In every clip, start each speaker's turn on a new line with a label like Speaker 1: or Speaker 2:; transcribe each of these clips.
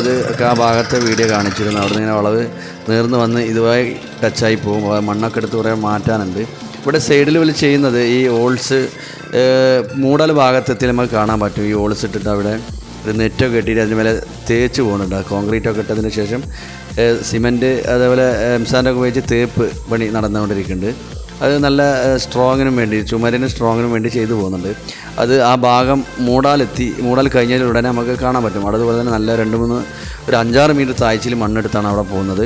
Speaker 1: അത് ഒക്കെ ആ ഭാഗത്തെ വീഡിയോ കാണിച്ചിരുന്നു. അവിടെ ഇങ്ങനെ വളവ് നേർന്ന് വന്ന് ഇതുമായി ടച്ചായി പോകും. മണ്ണൊക്കെ എടുത്ത് കുറേ മാറ്റാനുണ്ട്. ഇവിടെ സൈഡിൽ വലി ചെയ്യുന്നത് ഈ ഓൾസ് മൂടൽ ഭാഗത്തെത്തി നമുക്ക് കാണാൻ പറ്റും. ഈ ഓൾസ് ഇട്ടിട്ട് അവിടെ ഒരു നെറ്റൊക്കെ കെട്ടിയിട്ട് അതിന് മേലെ തേച്ച് പോകുന്നുണ്ട്. കോൺക്രീറ്റൊക്കെ ഇട്ടതിന് ശേഷം സിമന്റ് അതേപോലെ എംസാൻഡൊക്കെ ഉപയോഗിച്ച് തേപ്പ് പണി നടന്നുകൊണ്ടിരിക്കുന്നുണ്ട്. അത് നല്ല സ്ട്രോങ്ങിനും വേണ്ടി ചുമരിന് സ്ട്രോങ്ങിനും വേണ്ടി ചെയ്തു പോകുന്നുണ്ട്. അത് ആ ഭാഗം മൂടാലെത്തി മൂടാൽ കഴിഞ്ഞാൽ ഉടനെ നമുക്ക് കാണാൻ പറ്റും. അതുപോലെ തന്നെ നല്ല രണ്ട് മൂന്ന് ഒരു അഞ്ചാറ് മീറ്റർ താഴ്ചയിൽ മണ്ണെടുത്താണ് അവിടെ പോകുന്നത്.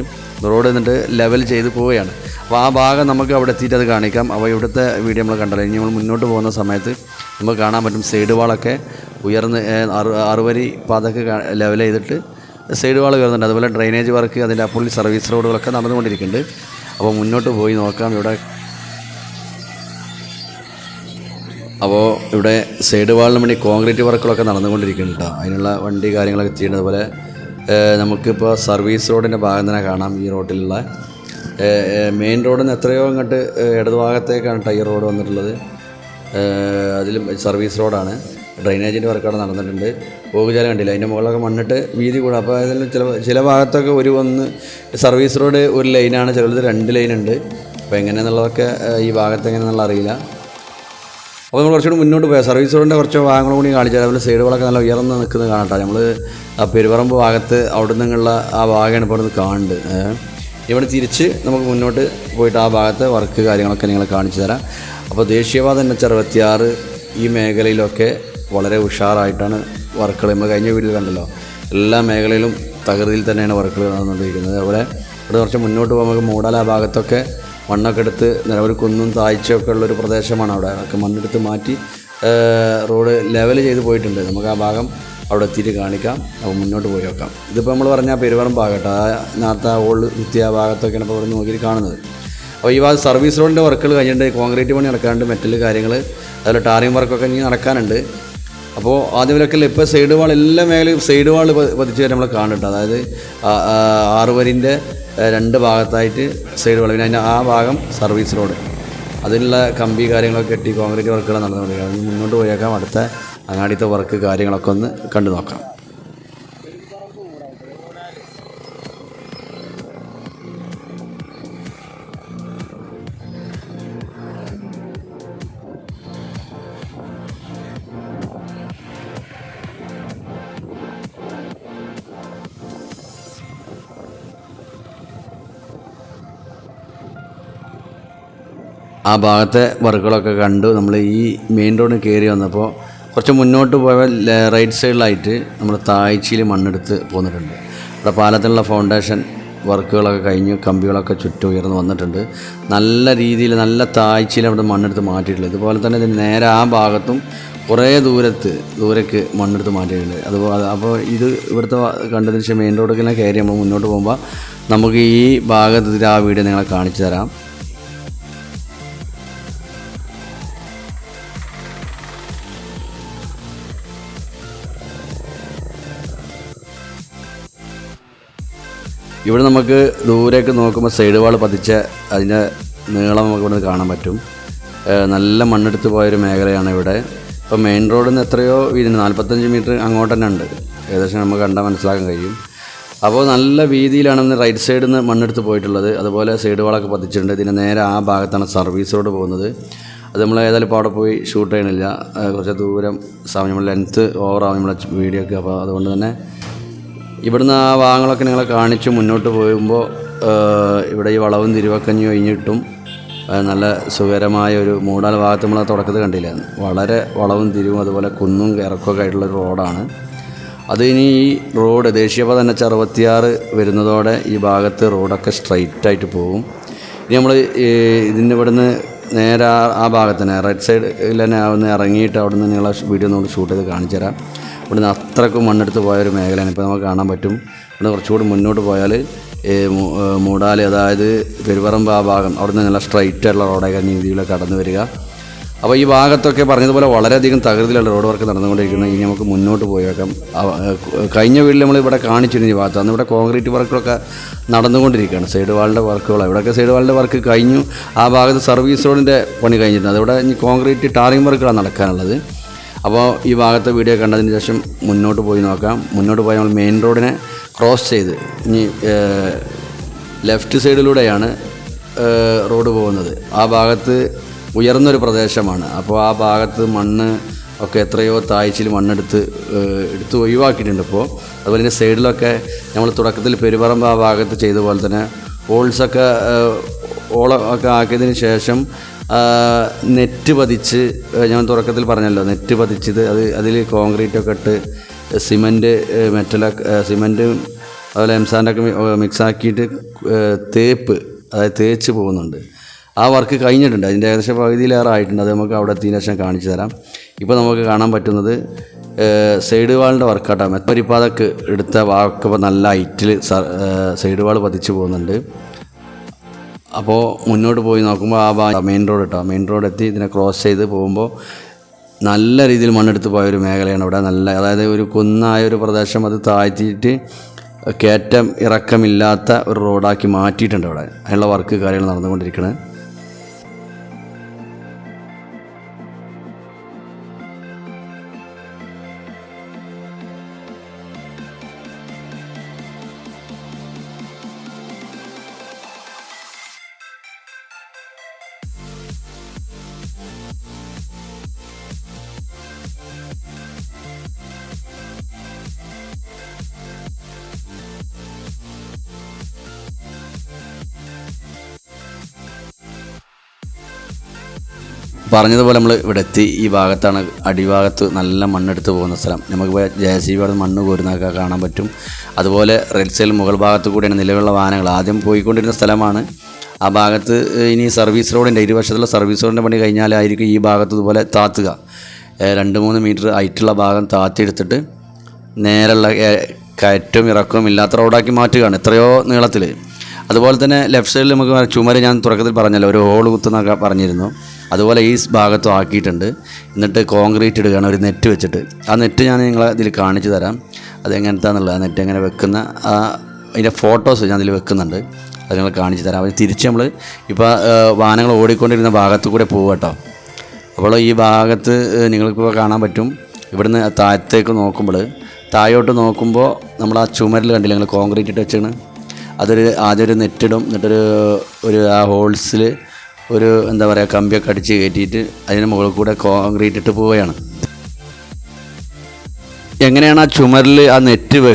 Speaker 1: റോഡ് എന്നിട്ട് ലെവൽ ചെയ്ത് പോവുകയാണ്. അപ്പോൾ ആ ഭാഗം നമുക്ക് അവിടെ എത്തിയിട്ട് അത് കാണിക്കാം. അപ്പോൾ ഇവിടുത്തെ വീഡിയോ നമ്മൾ കണ്ടല്ലോ. ഇനി നമ്മൾ മുന്നോട്ട് പോകുന്ന സമയത്ത് നമുക്ക് കാണാൻ പറ്റും സൈഡ് വാളൊക്കെ ഉയർന്ന് അറുവരി പാതൊക്കെ ലെവൽ ചെയ്തിട്ട് സൈഡ് വാൾ ഉയർന്നുണ്ട്. അതുപോലെ ഡ്രെയിനേജ് വർക്ക് അതിന്റെ അപ്പുള്ളി സർവീസ് റോഡുകളൊക്കെ നടന്നുകൊണ്ടിരിക്കുന്നുണ്ട്. അപ്പോൾ മുന്നോട്ട് പോയി നോക്കാം. ഇവിടെ അപ്പോൾ ഇവിടെ സൈഡ് വാളിന് വേണ്ടി കോൺക്രീറ്റ് വർക്കുകളൊക്കെ നടന്നുകൊണ്ടിരിക്കുന്നുണ്ട് അതിനുള്ള വണ്ടി കാര്യങ്ങളൊക്കെ ചെയ്യുന്നത് പോലെ നമുക്കിപ്പോൾ സർവീസ് റോഡിന്റെ ഭാഗം തന്നെ കാണാം ഈ റോഡിലുള്ള മെയിൻ റോഡിൽ നിന്ന് എത്രയോ ഇങ്ങോട്ട് ഏഹ്, ഇടതുഭാഗത്തേക്കാണ് ടയർ റോഡ് വന്നിട്ടുള്ളത്. അതിലും സർവീസ് റോഡാണ്. ഡ്രൈനേജിന്റെ വർക്കവിടെ നടന്നിട്ടുണ്ട്. പോകുജാലം കണ്ടില്ല? അതിന്റെ മുകളിലൊക്കെ മണ്ണിട്ട് വീതി കൂടും. അപ്പോൾ അതിൽ ചില ചില ഭാഗത്തൊക്കെ ഒരു ഒന്ന് സർവീസ് റോഡ് ഒരു ലൈനാണ്. ചിലത് രണ്ട് ലൈനുണ്ട്. അപ്പോൾ എങ്ങനെയെന്നുള്ളതൊക്കെ ഈ ഭാഗത്ത് എങ്ങനെയാണെന്നുള്ള അറിയില്ല. അപ്പോൾ നമ്മൾ കുറച്ചുകൂടി മുന്നോട്ട് പോയാൽ സർവീസ് റോഡിന്റെ കുറച്ച് ഭാഗങ്ങളും കൂടി കാണിച്ചാൽ അതുപോലെ സൈഡുകളൊക്കെ നല്ല ഉയർന്ന് നിൽക്കുന്നത് കാണട്ടെ. നമ്മൾ ആ പെരുവറമ്പ് ഭാഗത്ത് അവിടെ നിന്നുള്ള ആ ഭാഗമാണ് ഇപ്പോൾ ഇവിടുന്ന് കാണുന്നത്. ഇവിടെ തിരിച്ച് നമുക്ക് മുന്നോട്ട് പോയിട്ട് ആ ഭാഗത്തെ വർക്ക് കാര്യങ്ങളൊക്കെ നിങ്ങൾ കാണിച്ചു തരാം. അപ്പോൾ ദേശീയപാത എൻ എച്ച് അറുപത്തിയാറ് ഈ മേഖലയിലൊക്കെ വളരെ ഉഷാറായിട്ടാണ് വർക്കുകൾ നമ്മൾ കഴിഞ്ഞ വീട്ടിൽ കണ്ടല്ലോ. എല്ലാ മേഖലയിലും തകൃതിയിൽ തന്നെയാണ് വർക്കുകൾ നടന്നുകൊണ്ടിരിക്കുന്നത്. അതുപോലെ ഇവിടെ കുറച്ച് മുന്നോട്ട് പോകുമ്പോൾ ആ ഭാഗത്തൊക്കെ മണ്ണൊക്കെ എടുത്ത് നിലവിൽ കുന്നും താഴ്ചയൊക്കെ ഉള്ളൊരു പ്രദേശമാണ് അവിടെ. അതൊക്കെ മണ്ണെടുത്ത് മാറ്റി റോഡ് ലെവൽ ചെയ്ത് പോയിട്ടുണ്ട്. നമുക്ക് ആ ഭാഗം അവിടെ എത്തിയിട്ട് കാണിക്കാം. അപ്പോൾ മുന്നോട്ട് പോയി നോക്കാം. ഇതിപ്പോൾ നമ്മൾ പറഞ്ഞാൽ പെരുവറം ഭാഗട്ടോ ആ നേരത്തെ ആ ഓൾഡ് കുത്തിയ ഭാഗത്തൊക്കെയാണ് ഇപ്പോൾ ഇവിടെ നോക്കിയിട്ട് കാണുന്നത്. അപ്പോൾ ഈ ഭാഗം സർവീസ് റോഡിന്റെ വർക്കുകൾ കഴിഞ്ഞിട്ട് കോൺക്രീറ്റ് പണി നടക്കാണ്ട് മെറ്റൽ കാര്യങ്ങൾ അതുപോലെ ടാറിങ് വർക്കൊക്കെ ഇനി നടക്കാനുണ്ട്. അപ്പോൾ ആദ്യമൊക്കെ ഇപ്പോൾ സൈഡ് വാൾ എല്ലാ മേഖലയും സൈഡ് വാൾ പതിച്ച് നമ്മൾ കാണുന്നുണ്ട്. അതായത് ആറുവരിന്റെ രണ്ട് ഭാഗത്തായിട്ട് സൈഡ് വളവ് പിന്നെ അതിന്റെ ആ ഭാഗം സർവീസ് റോഡ് അതിനുള്ള കമ്പി കാര്യങ്ങളൊക്കെ കെട്ടി കോൺക്രീറ്റ് വർക്കുകൾ നടന്നുകൊണ്ടിരിക്കുക അതിന് മുന്നോട്ട് പോയേക്കാം. അടുത്ത അങ്ങാടിത്തെ വർക്ക് കാര്യങ്ങളൊക്കെ ഒന്ന് കണ്ടു നോക്കാം ആ ഭാഗത്തെ വർക്കുകളൊക്കെ കണ്ടു. നമ്മൾ ഈ മെയിൻ റോഡിൽ കയറി വന്നപ്പോൾ കുറച്ച് മുന്നോട്ട് പോയ റൈറ്റ് സൈഡിലായിട്ട് നമ്മൾ താഴ്ചയിൽ മണ്ണെടുത്ത് പോന്നിട്ടുണ്ട്. അവിടെ പാലത്തിനുള്ള ഫൗണ്ടേഷൻ വർക്കുകളൊക്കെ കഴിഞ്ഞ്. കമ്പികളൊക്കെ ചുറ്റും ഉയർന്ന് വന്നിട്ടുണ്ട്. നല്ല രീതിയിൽ നല്ല താഴ്ചയിൽ അവിടെ മണ്ണെടുത്ത് മാറ്റിയിട്ടുള്ളത് ഇതുപോലെ തന്നെ ഇതിന് നേരെ ആ ഭാഗത്തും കുറേ ദൂരത്ത് ദൂരേക്ക് മണ്ണെടുത്ത് മാറ്റിയിട്ടുണ്ട്. അതുപോലെ അപ്പോൾ ഇത് ഇവിടുത്തെ കണ്ടതിന് ശേഷം മെയിൻ റോഡിൽ കയറി നമ്മൾ മുന്നോട്ട് പോകുമ്പോൾ നമുക്ക് ഈ ഭാഗത്ത് ആ വീഡിയോ നിങ്ങളെ കാണിച്ചു തരാം. ഇവിടെ നമുക്ക് ദൂരേക്ക് നോക്കുമ്പോൾ സൈഡ് വാൾ പതിച്ച അതിന്റെ നീളം നമുക്ക് ഇവിടെ കാണാൻ പറ്റും. നല്ല മണ്ണെടുത്ത് പോയൊരു മേഖലയാണ് ഇവിടെ. ഇപ്പോൾ മെയിൻ റോഡിൽ നിന്ന് എത്രയോ ഇതിന് നാൽപ്പത്തഞ്ച് മീറ്റർ അങ്ങോട്ട് തന്നെ ഉണ്ട്. ഏകദേശം നമുക്ക് കണ്ടാൽ മനസ്സിലാക്കാൻ കഴിയും. അപ്പോൾ നല്ല വീതിയിലാണ് ഇന്ന് റൈറ്റ് സൈഡിൽ നിന്ന് മണ്ണെടുത്ത് പോയിട്ടുള്ളത്. അതുപോലെ സൈഡ് വാളൊക്കെ പതിച്ചിട്ടുണ്ട്. ഇതിന് നേരെ ആ ഭാഗത്താണ് സർവീസ് റോഡ് പോകുന്നത്. അത് നമ്മൾ ഏതായാലും ഇപ്പോൾ അവിടെ പോയി ഷൂട്ട് ചെയ്യണില്ല. കുറച്ച് ദൂരം സമയം ലെങ്ത്ത് ഓവറാവും നമ്മളെ വീഡിയോ ഒക്കെ അപ്പോൾ അതുകൊണ്ട് തന്നെ ഇവിടുന്ന് ആ ഭാഗങ്ങളൊക്കെ നിങ്ങളെ കാണിച്ച് മുന്നോട്ട് പോകുമ്പോൾ ഇവിടെ ഈ വളവും തിരുവക്കഞ്ഞും കഴിഞ്ഞിട്ടും നല്ല സുഖകരമായ ഒരു മൂടാൽ ഭാഗത്ത് നമ്മൾ തുടക്കത്തിൽ കണ്ടില്ലായിരുന്നു. വളരെ വളവും തിരിവും അതുപോലെ കുന്നും ഇറക്കമൊക്കെ ആയിട്ടുള്ളൊരു റോഡാണ്. അത് ഇനി ഈ റോഡ് ദേശീയപാത എൻ എച്ച് അറുപത്തിയാറ് വരുന്നതോടെ ഈ ഭാഗത്ത് റോഡൊക്കെ സ്ട്രൈറ്റ് ആയിട്ട് പോകും. ഇനി നമ്മൾ ഇതിന്റെ ഇവിടുന്ന് നേരെ ആ- ഭാഗത്ത് തന്നെ റൈറ്റ് സൈഡിൽ തന്നെ ഒന്ന് ഇറങ്ങിയിട്ട് അവിടെ നിന്ന് നിങ്ങളെ വീഡിയോ ഒന്ന് ഷൂട്ട് ചെയ്ത് കാണിച്ചു തരാം ഇവിടുന്ന് അത്രക്കും മണ്ണെടുത്ത് പോയ ഒരു മേഖലയാണ് ഇപ്പോൾ നമുക്ക് കാണാൻ പറ്റും. ഇവിടെ കുറച്ചുകൂടി മുന്നോട്ട് പോയാൽ മൂടാൽ അതായത് പെരുവറമ്പ് ആ ഭാഗം അവിടെ നിന്ന് നല്ല സ്ട്രൈറ്റ് ആയിട്ടുള്ള റോഡൊക്കെ രീതിയിലൊക്കെ കടന്നു വരിക. അപ്പോൾ ഈ ഭാഗത്തൊക്കെ പറഞ്ഞതുപോലെ വളരെയധികം തകൃതിയിലുള്ള റോഡ് വർക്ക് നടന്നുകൊണ്ടിരിക്കുന്നത് ഇനി നമുക്ക് മുന്നോട്ട് പോയേക്കാം. കഴിഞ്ഞ വീട്ടിൽ നമ്മൾ ഇവിടെ കാണിച്ചിരുന്ന ഈ ഭാഗത്ത് അന്ന് ഇവിടെ കോൺക്രീറ്റ് വർക്കുകളൊക്കെ നടന്നുകൊണ്ടിരിക്കുകയാണ്. സൈഡ് വാളിന്റെ വർക്കുകൾ ഇവിടെയൊക്കെ സൈഡ് വാളിന്റെ വർക്ക് കഴിഞ്ഞു. ആ ഭാഗത്ത് സർവീസ് റോഡിന്റെ പണി കഴിഞ്ഞിട്ടുണ്ട് അതിവിടെ ഇനി കോൺക്രീറ്റ് ടാറിംഗ് വർക്കുകളാണ് നടക്കാനുള്ളത്. അപ്പോൾ ഈ ഭാഗത്തെ വീഡിയോ കണ്ടതിന് ശേഷം മുന്നോട്ട് പോയി നോക്കാം. മുന്നോട്ട് പോയി നമ്മൾ മെയിൻ റോഡിനെ ക്രോസ് ചെയ്ത് ഇനി ലെഫ്റ്റ് സൈഡിലൂടെയാണ് റോഡ് പോകുന്നത്. ആ ഭാഗത്ത് ഉയർന്നൊരു പ്രദേശമാണ്. അപ്പോൾ ആ ഭാഗത്ത് മണ്ണ് ഒക്കെ എത്രയോ താഴ്ചയിൽ മണ്ണെടുത്ത് എടുത്ത് ഒഴിവാക്കിയിട്ടുണ്ട് ഇപ്പോൾ അതുപോലെ തന്നെ സൈഡിലൊക്കെ നമ്മൾ തുടക്കത്തിൽ പെരുപറമ്പ് ആ ഭാഗത്ത് ചെയ്ത പോലെ തന്നെ ഹോൾസൊക്കെ ഓളം ഒക്കെ ആക്കിയതിന് ശേഷം നെറ്റ് പതിച്ച് ഞാൻ തുടക്കത്തിൽ പറഞ്ഞല്ലോ നെറ്റ് പതിച്ചത് അത് അതിൽ കോൺക്രീറ്റ് ഒക്കെ ഇട്ട് സിമന്റ് മെറ്റലൊക്കെ സിമന്റ് അതുപോലെ മിക്സ് ആക്കിയിട്ട് തേപ്പ് അതായത് തേച്ച് പോകുന്നുണ്ട്. ആ വർക്ക് കഴിഞ്ഞിട്ടുണ്ട്. അതിന്റെ ഏകദേശം പകുതിയിലേറെ ആയിട്ടുണ്ട്. അത് നമുക്ക് അവിടെ എത്തിയതിന് ശേഷം കാണിച്ചു തരാം. ഇപ്പോൾ നമുക്ക് കാണാൻ പറ്റുന്നത് സൈഡ് വാളിന്റെ വർക്കാട്ടോ മെത്തരിപ്പാതൊക്കെ എടുത്ത വാക്കപ്പോൾ നല്ല ഹൈറ്റിൽ സൈഡ് വാൾ പതിച്ചു പോകുന്നുണ്ട്. അപ്പോൾ മുന്നോട്ട് പോയി നോക്കുമ്പോൾ ആ മെയിൻ റോഡ് കേട്ടോ മെയിൻ റോഡ് എത്തി ഇതിനെ ക്രോസ് ചെയ്ത് പോകുമ്പോൾ നല്ല രീതിയിൽ മണ്ണെടുത്ത് പോയ ഒരു മേഖലയാണ് ഇവിടെ. നല്ല അതായത് ഒരു കുന്നായ ഒരു പ്രദേശം അത് താഴ്ത്തിയിട്ട് കയറ്റം ഇറക്കമില്ലാത്ത ഒരു റോഡാക്കി മാറ്റിയിട്ടുണ്ട് അവിടെ അതിനുള്ള വർക്ക് കാര്യങ്ങൾ നടന്നുകൊണ്ടിരിക്കുന്നത് പറഞ്ഞതുപോലെ നമ്മൾ ഇവിടെ എത്തി ഈ ഭാഗത്താണ് അടിഭാഗത്ത് നല്ല മണ്ണെടുത്ത് പോകുന്ന സ്ഥലം. നമുക്ക് ജെ സി ബി അവിടെ മണ്ണ് കോരുന്നതൊക്കെ കാണാൻ പറ്റും. അതുപോലെ റെഡ് സൈൽ മുകൾ ഭാഗത്ത് കൂടിയാണ് നിലവിലുള്ള വാഹനങ്ങൾ. ആദ്യം പോയിക്കൊണ്ടിരുന്ന സ്ഥലമാണ്. ആ ഭാഗത്ത് ഇനി സർവീസ് റോഡിന്റെ ഇരുവശത്തുള്ള സർവീസ് റോഡിന്റെ പണി കഴിഞ്ഞാലായിരിക്കും ഈ ഭാഗത്ത് ഇതുപോലെ താത്തുക. രണ്ട് മൂന്ന് മീറ്റർ ഹൈറ്റുള്ള ഭാഗം താത്തിയെടുത്തിട്ട് നേരെയുള്ള കയറ്റവും ഇറക്കവും ഇല്ലാത്ത റോഡാക്കി മാറ്റുകയാണ് എത്രയോ നീളത്തിൽ അതുപോലെ തന്നെ ലെഫ്റ്റ് സൈഡിൽ നമുക്ക് ചുമര് ഞാൻ തുടക്കത്തിൽ പറഞ്ഞല്ലോ ഒരു ഹോൾ കുത്തുന്നൊക്കെ പറഞ്ഞിരുന്നു. അതുപോലെ ഈ ഭാഗത്തും ആക്കിയിട്ടുണ്ട്. എന്നിട്ട് കോൺക്രീറ്റ് ഇടുകയാണ് ഒരു നെറ്റ് വെച്ചിട്ട്. ആ നെറ്റ് ഞാൻ നിങ്ങളെ ഇതിൽ കാണിച്ചു തരാം. അതെങ്ങനത്താന്നുള്ളത് ആ നെറ്റ് എങ്ങനെ വെക്കുന്ന ആ അതിന്റെ ഫോട്ടോസ് ഞാൻ ഇതിൽ വെക്കുന്നുണ്ട്. അത് നിങ്ങൾ കാണിച്ചു തരാം. അപ്പോൾ തിരിച്ച് നമ്മൾ ഇപ്പോൾ വാഹനങ്ങൾ ഓടിക്കൊണ്ടിരുന്ന ഭാഗത്തു കൂടെ പോകും കേട്ടോ. അപ്പോൾ ഈ ഭാഗത്ത് നിങ്ങൾക്കിപ്പോൾ കാണാൻ പറ്റും. ഇവിടുന്ന് താഴത്തേക്ക് നോക്കുമ്പോൾ താഴോട്ട് നോക്കുമ്പോൾ നമ്മൾ ആ ചുമരിൽ കണ്ടില്ല നിങ്ങൾ കോൺക്രീറ്റ് ഇട്ട് വെച്ചാണ് അതൊരു ആദ്യം ഒരു നെറ്റിടും എന്നിട്ടൊരു ഒരു ആ ഹോൾസിൽ ഒരു എന്താ പറയുക കമ്പിയൊക്കെ അടിച്ച് കയറ്റിയിട്ട് അതിന് മുകളിൽ കൂടെ കോൺക്രീറ്റ് ഇട്ട് പോവുകയാണ്. എങ്ങനെയാണ് ആ ചുമരിൽ ആ നെറ്റ് വെ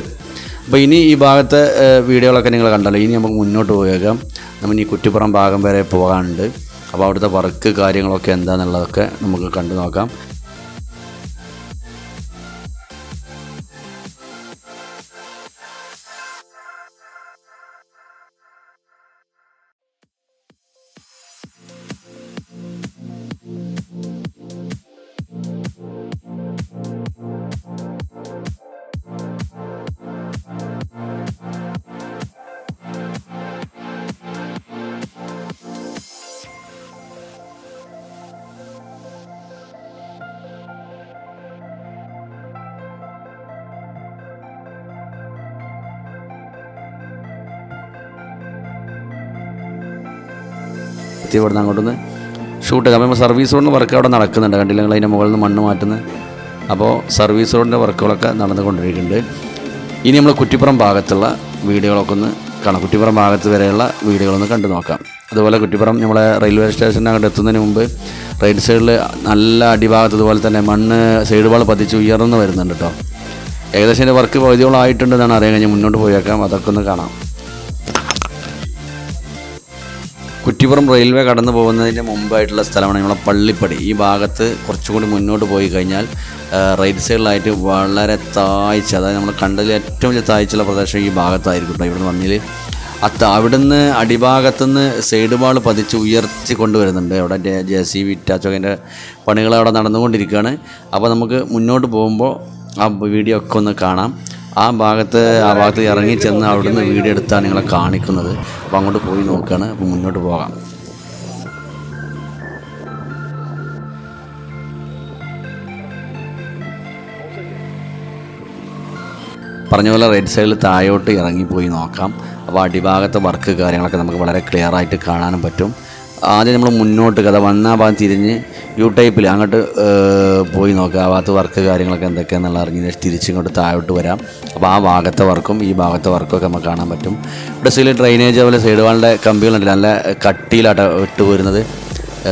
Speaker 1: അപ്പോൾ ഇനി ഈ ഭാഗത്തെ വീഡിയോകളൊക്കെ നിങ്ങൾ കണ്ടല്ലോ ഇനി നമുക്ക് മുന്നോട്ട് പോയേക്കാം. നമ്മൾ ഈ കുറ്റിപ്പുറം ഭാഗം വരെ പോകാനുണ്ട്. അപ്പോൾ അവിടുത്തെ വർക്ക് കാര്യങ്ങളൊക്കെ എന്താണെന്നുള്ളതൊക്കെ നമുക്ക് കണ്ടു നോക്കാം. എത്തി ഇവിടുന്ന് അങ്ങോട്ടൊന്ന് ഷൂട്ട് അപ്പോൾ സർവീസ് റോഡിന് വർക്ക് അവിടെ നടക്കുന്നുണ്ട്. കണ്ടില്ല നിങ്ങൾ അതിന്റെ മുകളിൽ നിന്ന് മണ്ണ് മാറ്റുന്നത്? അപ്പോൾ സർവീസ് റോഡിന്റെ വർക്കുകളൊക്കെ നടന്നുകൊണ്ടിരിക്കുന്നുണ്ട്. ഇനി നമ്മൾ കുറ്റിപ്പുറം ഭാഗത്തുള്ള വീടുകളൊക്കെ ഒന്ന് കാണാം. കുറ്റിപ്പുറം ഭാഗത്ത് വരെയുള്ള വീടുകളൊന്ന് കണ്ടു നോക്കാം. അതുപോലെ കുറ്റിപ്പുറം നമ്മളെ റെയിൽവേ സ്റ്റേഷന്റെ അങ്ങോട്ട് എത്തുന്നതിന് മുമ്പ് റൈറ്റ് സൈഡിൽ നല്ല അടിഭാഗത്ത് ഇതുപോലെ തന്നെ മണ്ണ് സൈഡ് വാൾ പതിച്ച് ഉയർന്നു വരുന്നുണ്ട് കേട്ടോ ഏകദേശം എന്റെ വർക്ക് പകുതിയോളം ആയിട്ടുണ്ടെന്നാണ് അറിയാൻ കഴിഞ്ഞാൽ മുന്നോട്ട് പോയേക്കാം. അതൊക്കെ ഒന്ന് കാണാം. കുറ്റിപ്പുറം റെയിൽവേ കടന്നു പോകുന്നതിന്റെ മുമ്പായിട്ടുള്ള സ്ഥലമാണ് നമ്മളെ പള്ളിപ്പടി. ഈ ഭാഗത്ത് കുറച്ചുകൂടി മുന്നോട്ട് പോയി കഴിഞ്ഞാൽ റൈറ്റ് സൈഡിലായിട്ട് വളരെ താഴ്ച അതായത് നമ്മൾ കണ്ടതിൽ ഏറ്റവും വലിയ താഴ്ചയുള്ള പ്രദേശം ഈ ഭാഗത്തായിരിക്കും കേട്ടോ. ഇവിടെ വന്നിൽ അത്ത അവിടുന്ന് അടിഭാഗത്തുനിന്ന് സൈഡ് വാൾ പതിച്ച് ഉയർത്തി കൊണ്ടുവരുന്നുണ്ട്. അവിടെ ജെ സി വി ഇറ്റാച്ചൊക്കെ പണികൾ അവിടെ നടന്നുകൊണ്ടിരിക്കുകയാണ്. അപ്പോൾ നമുക്ക് മുന്നോട്ട് പോകുമ്പോൾ ആ വീഡിയോ ഒക്കെ ഒന്ന് കാണാം. ആ ഭാഗത്ത് ആ ഭാഗത്ത് ഇറങ്ങി ചെന്ന് അവിടെ നിന്ന് വീഡിയോ എടുത്താണ് നിങ്ങളെ കാണിക്കുന്നത്. അപ്പോൾ അങ്ങോട്ട് പോയി നോക്കുകയാണ് അപ്പോൾ മുന്നോട്ട് പോകാം. പറഞ്ഞ പോലെ റൈറ്റ് സൈഡിൽ താഴോട്ട് ഇറങ്ങിപ്പോയി നോക്കാം. അപ്പോൾ അടിഭാഗത്തെ വർക്ക് കാര്യങ്ങളൊക്കെ നമുക്ക് വളരെ ക്ലിയർ ആയിട്ട് കാണാനും പറ്റും. ആദ്യം നമ്മൾ മുന്നോട്ട് കഥ വന്ന ഭാഗം തിരിഞ്ഞ് യു ടൈപ്പിൽ അങ്ങോട്ട് പോയി നോക്കുക ആ ഭാഗത്ത് വർക്ക് കാര്യങ്ങളൊക്കെ എന്തൊക്കെയാണെന്നുള്ള അറിഞ്ഞ് തിരിച്ചിങ്ങോട്ട് താഴോട്ട് വരാം. അപ്പോൾ ആ ഭാഗത്തെ വർക്കും ഈ ഭാഗത്തെ വർക്കും ഒക്കെ നമുക്ക് കാണാൻ പറ്റും. ഇവിടെ സൈഡിൽ ഡ്രൈനേജ് അതുപോലെ സൈഡ് വാളിന്റെ കമ്പികളുണ്ട് നല്ല കട്ടിയിലാട്ടാണ് ഇട്ട് പോരുന്നത്.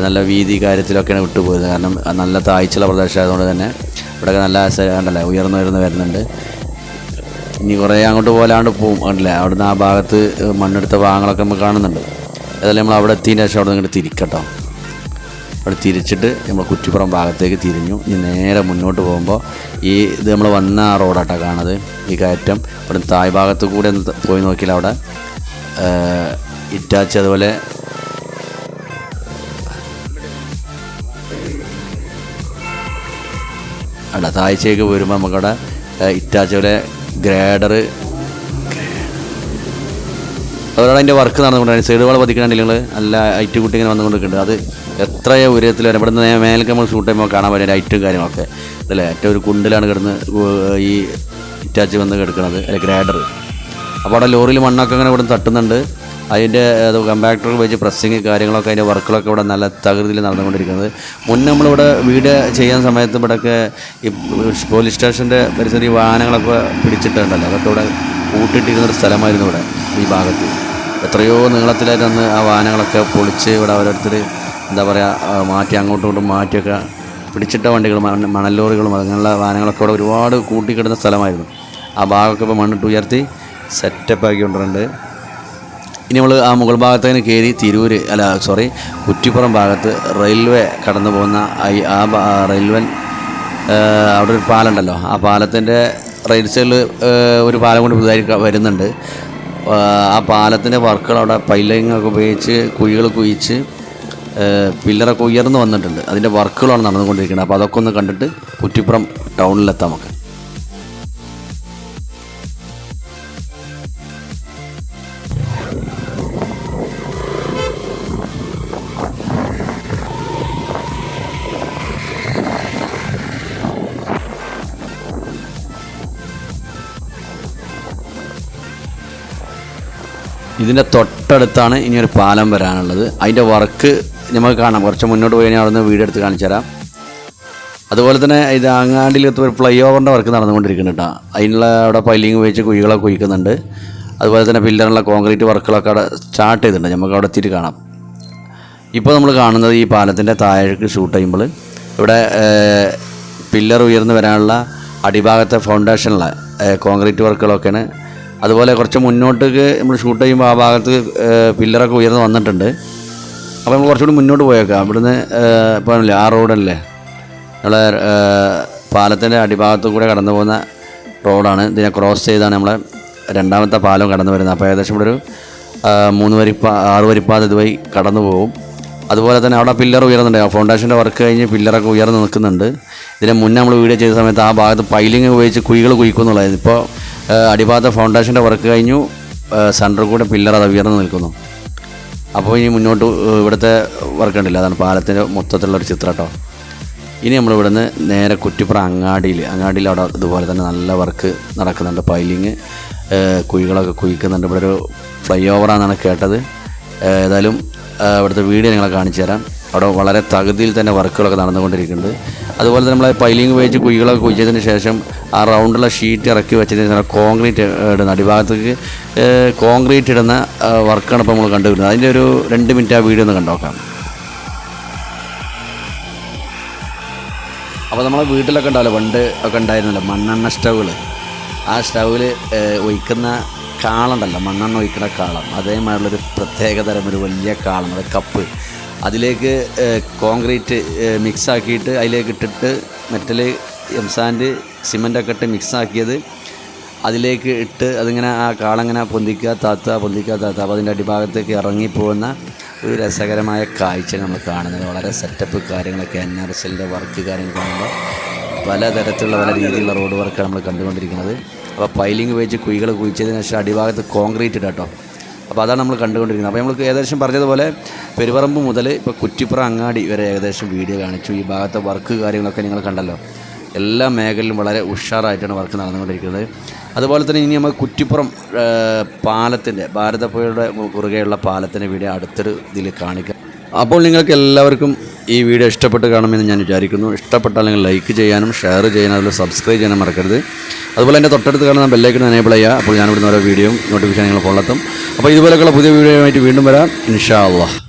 Speaker 1: നല്ല വീതി കാര്യത്തിലൊക്കെയാണ് വിട്ടു പോരുന്നത്. കാരണം നല്ല താഴ്ചയുള്ള പ്രദേശമായതുകൊണ്ട് തന്നെ ഇവിടെ നല്ല കണ്ടല്ലേ ഉയർന്നു ഉയർന്നു വരുന്നുണ്ട്. ഇനി കുറേ അങ്ങോട്ട് പോലാണ്ട് പോകും കണ്ടില്ലേ അവിടുന്ന് ആ ഭാഗത്ത് മണ്ണെടുത്ത ഭാഗങ്ങളൊക്കെ നമുക്ക് കാണുന്നുണ്ട്. ഏതായാലും നമ്മൾ അവിടെ എത്തിയതിന് ശേഷം അവിടെ നിങ്ങൾ തിരിക്കട്ടോ. അവിടെ തിരിച്ചിട്ട് നമ്മൾ കുറ്റിപ്പുറം ഭാഗത്തേക്ക് തിരിഞ്ഞു. ഇനി നേരെ മുന്നോട്ട് പോകുമ്പോൾ ഈ ഇത് നമ്മൾ വന്ന ആ റോഡാട്ടോ കാണുന്നത്. ഈ കയറ്റം. ഇവിടെ തായ് ഭാഗത്ത് കൂടെ ഒന്ന് പോയി നോക്കിയാൽ അവിടെ ഇറ്റാച്ച് അതുപോലെ അവിടെ താഴ്ചയ്ക്ക് വരുമ്പോൾ നമുക്കവിടെ ഏഹ്, ഇറ്റാച്ചി പോലെ ഗ്രേഡർ അതുപോലെ അതിന്റെ വർക്ക് നടന്നുകൊണ്ടാണ് സൈഡ് വാൾ പതിക്കണമെങ്കിൽ നല്ല ഐറ്റ് കുട്ടി ഇങ്ങനെ വന്നുകൊണ്ടിരിക്കുന്നുണ്ട്. അത് എത്ര ഉയരത്തിൽ വരെ. ഇവിടെ നിന്ന് മേലേക്ക് നമ്മൾ ഷൂട്ട് ചെയ്യുമ്പോൾ കാണാൻ പറ്റും ഐറ്റും കാര്യങ്ങളൊക്കെ. അതല്ലേ ഏറ്റവും ഒരു കുണ്ടിലാണ് കിടന്ന് ഈ ഇറ്റാച്ച് വന്ന് കിടക്കുന്നത് അല്ലെ ഗ്രാഡർ അപ്പോൾ അവിടെ ലോറിയിൽ മണ്ണൊക്കെ അങ്ങനെ ഇവിടെ തട്ടുന്നുണ്ട്. അതിന്റെ കമ്പാക്ടർ വെച്ച് പ്രസ്സിങ് കാര്യങ്ങളൊക്കെ അതിന്റെ വർക്കുകളൊക്കെ ഇവിടെ നല്ല തകൃതിയിൽ നടന്നുകൊണ്ടിരിക്കുന്നത്. മുന്നേ നമ്മളിവിടെ വീട് ചെയ്യാൻ സമയത്ത് ഇവിടെയൊക്കെ ഈ പോലീസ് സ്റ്റേഷന്റെ പരിസരം വാഹനങ്ങളൊക്കെ പിടിച്ചിട്ടുണ്ടല്ലോ. അതൊക്കെ ഇവിടെ കൂട്ടിട്ടിരുന്നൊരു സ്ഥലമായിരുന്നു ഇവിടെ. ഈ ഭാഗത്ത്. എത്രയോ നീളത്തിലായിട്ട് അന്ന് ആ വാഹനങ്ങളൊക്കെ പൊളിച്ച് ഇവിടെ ഓരോരുത്തർ എന്താ പറയുക മാറ്റി അങ്ങോട്ടും ഇങ്ങോട്ടും മാറ്റിയൊക്കെ പിടിച്ചിട്ട വണ്ടികൾ മണലോറികളും അങ്ങനെയുള്ള വാഹനങ്ങളൊക്കെ ഇവിടെ ഒരുപാട് കൂട്ടിക്കിടുന്ന സ്ഥലമായിരുന്നു. ആ ഭാഗമൊക്കെ ഇപ്പോൾ മണ്ണിട്ട് ഉയർത്തി സെറ്റപ്പ് ആക്കി കൊണ്ടുവരുന്നുണ്ട് ഇനി നമ്മൾ ആ മുകൾ ഭാഗത്തേന് കയറി തിരൂര് അല്ല സോറി കുറ്റിപ്പുറം ഭാഗത്ത് റെയിൽവേ കടന്നു പോകുന്ന ആ റെയിൽവേ അവിടെ ഒരു പാലം ഉണ്ടല്ലോ. ആ പാലത്തിന്റെ റൈറ്റ് സൈഡിൽ ഒരു പാലം കൊണ്ട് പുതുതായി വരുന്നുണ്ട്. ആ പാലത്തിന്റെ വർക്കുകൾ അവിടെ പൈലിങ്ങൊക്കെ ഉപയോഗിച്ച് കുഴികൾ കുഴിച്ച് പില്ലറൊക്കെ ഉയർന്നു വന്നിട്ടുണ്ട്. അതിന്റെ വർക്കുകളാണ് നടന്നുകൊണ്ടിരിക്കുന്നത്. അപ്പോൾ അതൊക്കെ ഒന്ന് കണ്ടിട്ട് കുറ്റിപ്പുറം ടൗണിലെത്താം നമുക്ക്. ഇതിന്റെ തൊട്ടടുത്താണ് ഇനി ഒരു പാലം വരാനുള്ളത്. അതിന്റെ വർക്ക് നമുക്ക് കാണാം. കുറച്ച് മുന്നോട്ട് പോയി കഴിഞ്ഞാൽ അവിടെ നിന്ന് വീഡിയോ എടുത്ത് കാണിച്ചു തരാം. അതുപോലെ തന്നെ ഇത് അങ്ങാടിയിലത്തെ ഒരു ഫ്ലൈ ഓവറിന്റെ വർക്ക് നടന്നുകൊണ്ടിരിക്കുന്നുണ്ട് കേട്ടോ. അതിനുള്ള അവിടെ പൈലിങ് വെച്ച് കുഴികളൊക്കെ കുഴിക്കുന്നുണ്ട്. അതുപോലെ തന്നെ പില്ലറിനുള്ള കോൺക്രീറ്റ് വർക്കുകളൊക്കെ അവിടെ സ്റ്റാർട്ട് ചെയ്തിട്ടുണ്ട്. നമുക്ക് അവിടെ എത്തിയിട്ട് കാണാം. ഇപ്പോൾ നമ്മൾ കാണുന്നത് ഈ പാലത്തിന്റെ താഴേക്ക് ഷൂട്ട് ചെയ്യുമ്പോൾ ഇവിടെ പില്ലർ ഉയർന്നു വരാനുള്ള അടിഭാഗത്തെ ഫൗണ്ടേഷനിലെ കോൺക്രീറ്റ് വർക്കുകളൊക്കെയാണ് അതുപോലെ കുറച്ച് മുന്നോട്ടേക്ക് നമ്മൾ ഷൂട്ട് ചെയ്യുമ്പോൾ ആ ഭാഗത്ത് പില്ലറൊക്കെ ഉയർന്ന് വന്നിട്ടുണ്ട്. അപ്പോൾ നമ്മൾ കുറച്ചുകൂടി മുന്നോട്ട് പോയേക്കാം. അവിടുന്ന് ഇപ്പോൾ ആ റോഡല്ലേ? നമ്മളെ പാലത്തിന്റെ അടിഭാഗത്തു കൂടെ കടന്നു പോകുന്ന റോഡാണ്. ഇതിനെ ക്രോസ് ചെയ്താണ് നമ്മളെ രണ്ടാമത്തെ പാലം കടന്നു വരുന്നത്. അപ്പോൾ ഏകദേശം ഇവിടെ ഒരു മൂന്ന് വരിപ്പാ ആറ് വരിപ്പാത ഇതുവഴി കടന്നു പോകും. അതുപോലെ തന്നെ അവിടെ പില്ലർ ഉയർന്നുണ്ട്. ആ ഫൗണ്ടേഷന്റെ വർക്ക് കഴിഞ്ഞ് പില്ലറൊക്കെ ഉയർന്ന് നിൽക്കുന്നുണ്ട്. ഇതിന് മുന്നേ നമ്മൾ വീഡിയോ ചെയ്ത സമയത്ത് ആ ഭാഗത്ത് പൈലിംഗ് ഉപയോഗിച്ച് കുഴികൾ കുഴിക്കുന്നുള്ളത് ഇപ്പോൾ അടിഭാഗത്തെ ഫൗണ്ടേഷന്റെ വർക്ക് കഴിഞ്ഞു. സെന്ററിൽ കൂടെ പില്ലർ അത് ഉയർന്നു നിൽക്കുന്നു. അപ്പോൾ ഇനി മുന്നോട്ട് ഇവിടുത്തെ വർക്ക് ഉണ്ടല്ലോ. അതാണ് പാലത്തിന്റെ മൊത്തത്തിലുള്ള ഒരു ചിത്രം കേട്ടോ. ഇനി നമ്മൾ ഇവിടുന്ന് നേരെ കുറ്റിപ്പുറം അങ്ങാടിയിൽ അങ്ങാടിയിൽ അവിടെ ഇതുപോലെ തന്നെ നല്ല വർക്ക് നടക്കുന്നുണ്ട്. പൈലിങ് കുഴികളൊക്കെ കുഴിക്കുന്നുണ്ട്. ഇവിടെ ഒരു ഫ്ലൈ ഓവറാണെന്നാണ് കേട്ടത്. ഏതായാലും ഇവിടുത്തെ വീഡിയോ നിങ്ങളെ കാണിച്ചു തരാം. അവിടെ വളരെ തകുതിയിൽ തന്നെ വർക്കുകളൊക്കെ നടന്നുകൊണ്ടിരിക്കുന്നുണ്ട്. അതുപോലെ തന്നെ പൈലിങ് ഉപയോഗിച്ച് കുഴികളൊക്കെ കുഴിച്ചതിന് ശേഷം ആ റൗണ്ടുള്ള ഷീറ്റ് ഇറക്കി വെച്ചതിന് ശേഷം കോൺക്രീറ്റ് ഇടുന്ന അടിഭാഗത്തേക്ക് കോൺക്രീറ്റ് ഇടുന്ന വർക്കാണ് ഇപ്പോൾ നമ്മൾ കണ്ടുവരുന്നത്. അതിന്റെ ഒരു രണ്ട് മിനിറ്റ് ആ വീഡിയോ ഒന്ന് കണ്ടോക്കാം. അപ്പോൾ നമ്മളെ വീട്ടിലൊക്കെ ഉണ്ടാവില്ല പണ്ട് ഒക്കെ ഉണ്ടായിരുന്നല്ലോ മണ്ണെണ്ണ സ്റ്റൗകൾ ആ സ്റ്റൗവിൽ ഒഴിക്കുന്ന കാളുണ്ടല്ലോ മണ്ണെണ്ണ ഒഴിക്കുന്ന കാളം. അതേമാതിരിയുള്ളൊരു പ്രത്യേക തരം ഒരു വലിയ കാളം അത് കപ്പ്. അതിലേക്ക് കോൺക്രീറ്റ് മിക്സാക്കിയിട്ട് അതിലേക്ക് ഇട്ടിട്ട് മെറ്റൽ എംസാൻഡ് സിമന്റൊക്കെ ഇട്ട് മിക്സാക്കിയത്. അതിലേക്ക് ഇട്ട് അതിങ്ങനെ ആ കാളങ്ങനെ പൊന്തിക്കുക താത്ത പൊന്തിക്കുക താത്ത അപ്പോൾ അതിന്റെ അടിഭാഗത്തേക്ക് ഇറങ്ങിപ്പോകുന്ന ഒരു രസകരമായ കാഴ്ച നമ്മൾ കാണുന്നത്. വളരെ സെറ്റപ്പ് കാര്യങ്ങളൊക്കെ എൻ ആർ എസ് എല്ലിന്റെ വർക്ക് കാര്യങ്ങൾ കാണുമ്പോൾ പലതരത്തിലുള്ള പല രീതിയിലുള്ള റോഡ് വർക്കാണ് നമ്മൾ കണ്ടുകൊണ്ടിരിക്കുന്നത്. അപ്പോൾ പൈലിംഗ് ഉപയോഗിച്ച് കുഴികൾ കുഴിച്ചതിന് ശേഷം അടിഭാഗത്ത് കോൺക്രീറ്റ് ഇടാം കേട്ടോ അപ്പോൾ അതാണ് നമ്മൾ കണ്ടുകൊണ്ടിരിക്കുന്നത്. അപ്പോൾ നമ്മൾ ഏകദേശം പറഞ്ഞതുപോലെ പെരുവറമ്പ് മുതൽ ഇപ്പോൾ കുറ്റിപ്പുറ അങ്ങാടി വരെ ഏകദേശം വീഡിയോ കാണിച്ചു. ഈ ഭാഗത്തെ വർക്ക് കാര്യങ്ങളൊക്കെ നിങ്ങൾ കണ്ടല്ലോ. എല്ലാ മേഖലയിലും വളരെ ഉഷാറായിട്ടാണ് വർക്ക് നടന്നുകൊണ്ടിരിക്കുന്നത്. അതുപോലെ തന്നെ ഇനി നമ്മൾ കുറ്റിപ്പുറം പാലത്തിന്റെ ഭാരതപ്പുഴയുടെ കുറുകെയുള്ള പാലത്തിന്റെ വീഡിയോ അടുത്തൊരു ഇതിൽ കാണിക്കാം. അപ്പോൾ നിങ്ങൾക്ക് എല്ലാവർക്കും ഈ വീഡിയോ ഇഷ്ടപ്പെട്ട് കാണുമെന്ന് ഞാൻ വിചാരിക്കുന്നു. ഇഷ്ടപ്പെട്ടാൽ ലൈക്ക് ചെയ്യാനും ഷെയർ ചെയ്യാനും അതുപോലെ സബ്സ്ക്രൈബ് ചെയ്യാനും മറക്കരുത്. അതുപോലെ എന്റെ തൊട്ടടുത്ത് കാണുന്ന ബെല്ലൈക്കൺ എനേബിൾ ചെയ്യുക. അപ്പോൾ ഞാൻ ഇവിടുന്ന് ഓരോ വീഡിയോയും നോട്ടിഫിക്കേഷൻ നിങ്ങൾ ഫോണിലെത്തും അപ്പോൾ ഇതുപോലെയൊക്കെയുള്ള പുതിയ വീഡിയോ ആയിട്ട് വീണ്ടും വരാം. ഇൻഷാ അള്ളാഹ്.